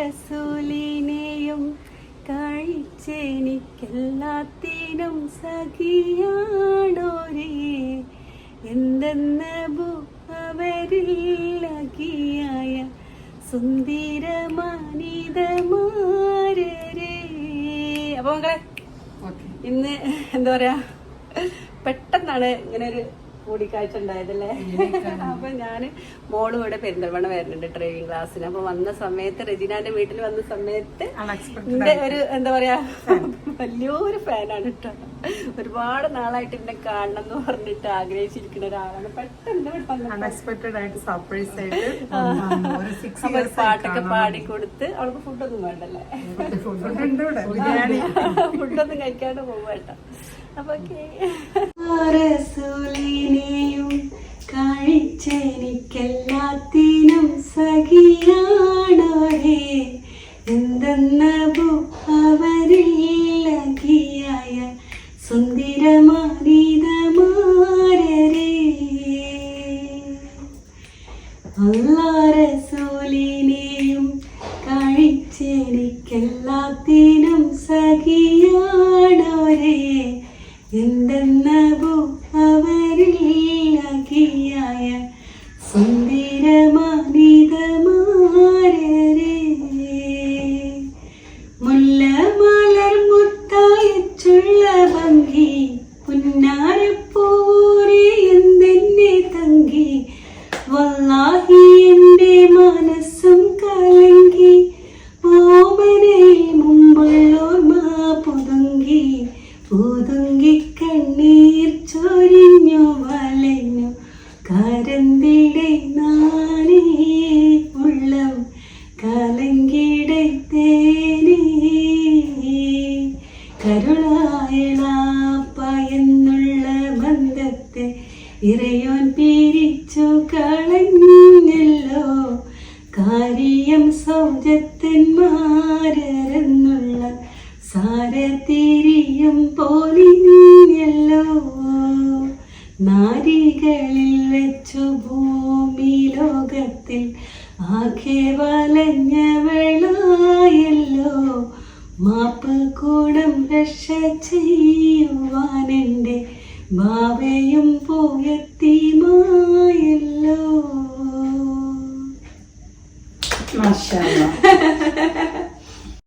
റസൂലിനെയും കഴിച്ചെനിക്കെല്ലാത്തിനും സഖിയാണോരേ? എന്തെന്ന് അവരില്ലകിയായ സുന്ദരമാനിതമാരേ അപ്പൊ മക്കളെ ഇന്ന് എന്താ പറയാ? പെട്ടെന്നാണ് ഇങ്ങനെ ഒരു കൂടിക്കാഴ്ച ഉണ്ടായതല്ലേ അപ്പൊ ഞാൻ മോളും ഇവിടെ പെരിന്തൽമണ്ണ വരുന്നുണ്ട് ഡ്രൈവിംഗ് ക്ലാസ്സിന്. അപ്പൊ വന്ന സമയത്ത് റെജിനാന്റെ വീട്ടിൽ വന്ന സമയത്ത് എന്റെ ഒരു എന്താ പറയാ വലിയൊരു ഫാനാണ് കേട്ടോ ഒരുപാട് നാളായിട്ട് എന്നെ കാണണം എന്ന് പറഞ്ഞിട്ട് ആഗ്രഹിച്ചിരിക്കുന്ന ഒരാളാണ്. പെട്ടെന്ന് പാട്ടൊക്കെ പാടിക്കൊടുത്ത് അവൾക്ക് ഫുഡൊന്നും വേണ്ടല്ലേ? ഫുഡൊന്നും കഴിക്കാണ്ട് പോവാട്ടോ അപ്പൊ റസൂലിനെയും കഴിച്ചെനിക്കെല്ലാത്തിനും സഖിയാണോരേ എന്തെന്നു അവരിൽ അഖിയായ സുന്ദരമാനിതമാരേ അല്ലാറസൂലിനെയും കഴിച്ചെനിക്കെല്ലാത്തിനും സഖിയാണോരേ എന്തെന്നബു പുതുങ്കി പുതുങ്കി കണ്ണീർ ചൊരിഞ്ഞു വലഞ്ഞു. കരന്തിടെ നാനേ ഉള്ളം കലങ്കിടെ തേനേ. കരുളായളാപ്പ എന്നുള്ള ബന്ധത്തെ ഇറയോൻ പിരിച്ചു കളഞ്ഞല്ലോ കാര്യം സൗജത്തന്മാരെന്നുള്ള സാരതിരിയും പോലിഞ്ഞല്ലോ നാരികളിൽ വെച്ചു ഭൂമി ലോകത്തിൽ ആകെ വലഞ്ഞവളായല്ലോ. മാപ്പ് കൂടം രക്ഷ ചെയ്യുവാനെന്റെ ഭാവയും പോയത്തിമായല്ലോ മാഷാ.